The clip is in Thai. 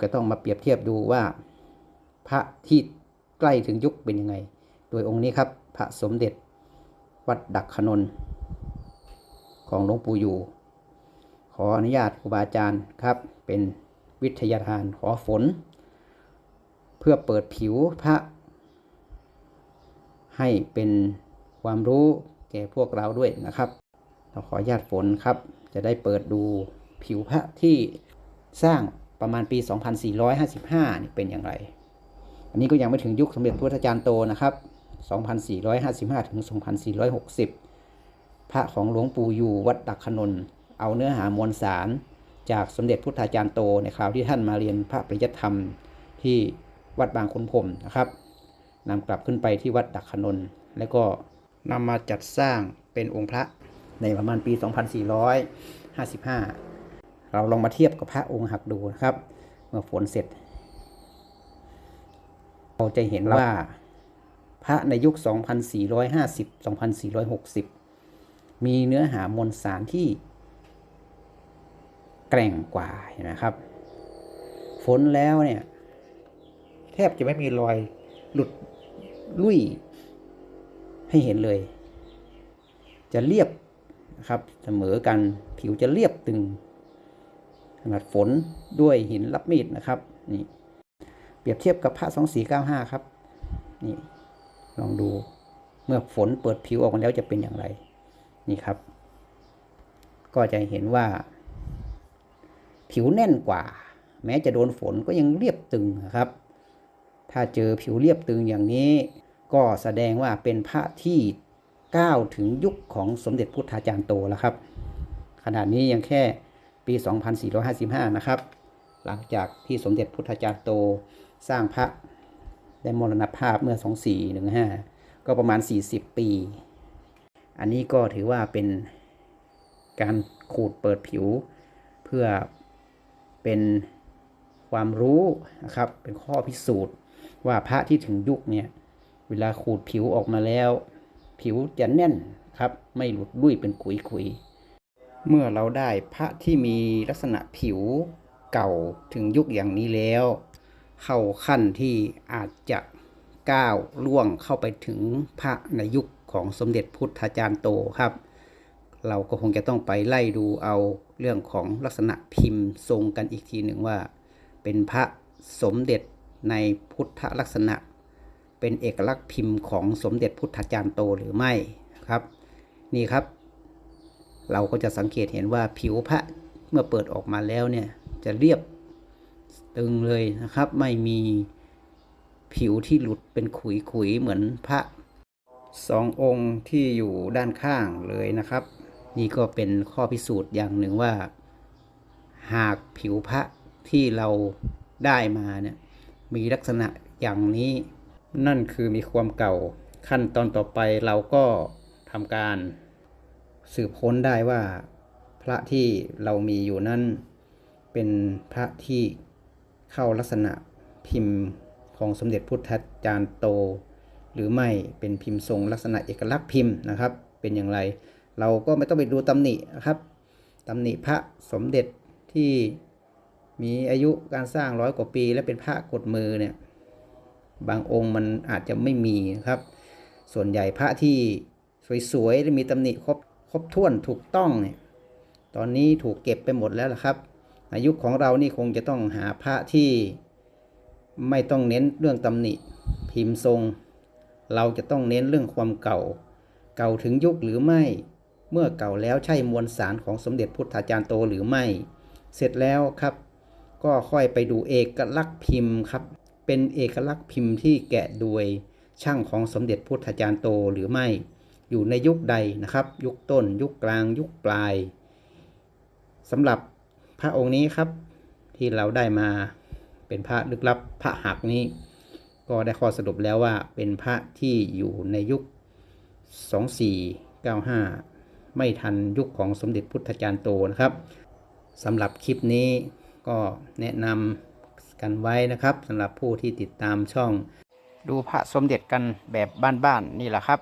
ก็ต้องมาเปรียบเทียบดูว่า พระที่ใกล้ถึงยุคเป็นยังไง โดยองค์นี้ครับ พระสมเด็จ วัดดักขนน ของหลวงปู่อยู่ ขออนุญาตครูบาอาจารย์ครับ เป็นวิทยาทานขอฝน เพื่อเปิดผิวพระ ให้เป็นความรู้แก่พวกเราด้วยนะครับ เราขออนุญาตฝนครับ จะได้เปิดดูผิวพระที่สร้าง ประมาณปี 2455นี่เป็นอย่างไร อันนี้ก็ยังไม่ถึงยุคสมเด็จพระพุทธจารย์โตนะครับ 2455 ถึง 2460 พระของหลวงปู่อยู่วัดดักขนน เอาเนื้อหามวลสาร จากสมเด็จพุทธาจารย์โตในคราวที่ท่านมาเรียนพระปริยธรรมที่วัดบางขุนพรมนะครับนำกลับขึ้นไปที่วัดดักขนน แล้วก็นำมาจัดสร้างเป็นองค์พระในประมาณปี 2455 เราลองมาเทียบกับพระองค์หักดูนะครับ เมื่อฝนเสร็จ เราจะเห็นว่าพระในยุค 2450 2460 มีเนื้อหามวลสารที่แกร่งกว่าเห็นไหมครับ ฝนแล้วเนี่ยแทบจะไม่มีรอยหลุดลุ่ยให้เห็นเลย จะเรียบนะครับเสมอกันผิวจะเรียบตึง ขนาดฝนด้วยหินรับมีดนะครับนี่เปรียบเทียบกับพระ2495ครับนี่ลองดูเมื่อฝนเปิดผิวออกมาแล้วจะเป็นอย่างไรนี่ครับ ก็จะเห็นว่า ผิวแน่นกว่า แม้จะโดนฝนก็ยังเรียบตึงนะครับ ถ้าเจอผิวเรียบตึงอย่างนี้ ก็แสดงว่าเป็นพระที่ก้าวถึงยุคของสมเด็จพุทธาจารย์โตแล้วครับ ขนาดนี้ยังแค่ 2455 นะครับ หลังจากที่สมเด็จพุทธาจารย์โตสร้างพระได้มรณภาพเมื่อ 2415 ก็ประมาณ 40 ปี อันนี้ก็ถือว่าเป็นการขูดเปิดผิว เพื่อเป็นความรู้นะครับ เป็นข้อพิสูจน์ว่าพระที่ถึงยุคเนี่ย เวลาขูดผิวออกมาแล้ว ผิวจะแน่นครับ ไม่หลุดลุ่ยเป็นขุยขุย เมื่อเราได้พระที่มีลักษณะผิวเก่าถึงยุคอย่างนี้แล้ว เข้าขั้นที่อาจจะก้าวล่วงเข้าไปถึงพระในยุคของสมเด็จพุทธาจารย์โตครับ เราก็คงจะต้องไปไล่ดูเอาเรื่องของลักษณะพิมพ์ทรงกันอีกทีหนึ่งว่า เป็นพระสมเด็จในพุทธลักษณะ เป็นเอกลักษณ์พิมพ์ของสมเด็จพุทธาจารย์โตหรือไม่ครับ นี่ครับ เราก็จะสังเกตเห็นว่าผิวพระเมื่อเปิดออกมาแล้วเนี่ยจะเรียบตึงเลยนะครับ ไม่มีผิวที่หลุดเป็นขุยๆเหมือนพระสององค์ที่อยู่ด้านข้างเลยนะครับ นี่ก็เป็นข้อพิสูจน์อย่างหนึ่งว่า หากผิวพระที่เราได้มาเนี่ยมีลักษณะอย่างนี้นั่นคือมีความเก่าขั้นตอนต่อไปเราก็ทำการ สืบค้นได้ว่าพระที่เรามีอยู่นั้นเป็นพระที่เข้าลักษณะพิมพ์ของสมเด็จพุทธจารย์โต หรือไม่เป็นพิมพ์ทรงลักษณะเอกลักษณ์พิมพ์นะครับ เป็นอย่างไร เราก็ไม่ต้องไปดูตำหนินะครับตำหนิพระสมเด็จที่มีอายุการสร้างร้อยกว่าปี และเป็นพระกดมือเนี่ยบางองค์มันอาจจะไม่มีนะครับ ส่วนใหญ่พระที่สวยๆและมีตำหนิครบ ครบถ้วนถูกต้องเนี่ยตอนนี้ถูกเก็บไปหมดแล้วล่ะครับ อายุของเรานี่คงจะต้องหาพระที่ไม่ต้องเน้นเรื่องตำหนิพิมพ์ทรง เราจะต้องเน้นเรื่องความเก่า เก่าถึงยุคหรือไม่ เมื่อเก่าแล้วใช่มวลสารของสมเด็จพุทธาจารย์โตหรือไม่ เสร็จแล้วครับ ก็ค่อยไปดูเอกลักษณ์พิมพ์ครับ เป็นเอกลักษณ์พิมพ์ที่แกะโดยช่างของสมเด็จพุทธาจารย์โตหรือไม่ อยู่ในยุคใดนะครับ ยุคต้น ยุคกลาง ยุคปลายสำหรับพระองค์นี้ครับ ที่เราได้มาเป็นพระลึกลับพระหักนี้ ก็ได้ข้อสรุปแล้วว่าเป็นพระที่อยู่ในยุค 2495 ไม่ทันยุคของสมเด็จพุทธจารย์โตนะครับสำหรับคลิปนี้ก็แนะนำกันไว้นะครับสำหรับผู้ที่ติดตามช่อง ดูพระสมเด็จกันแบบบ้านๆนี่แหละครับ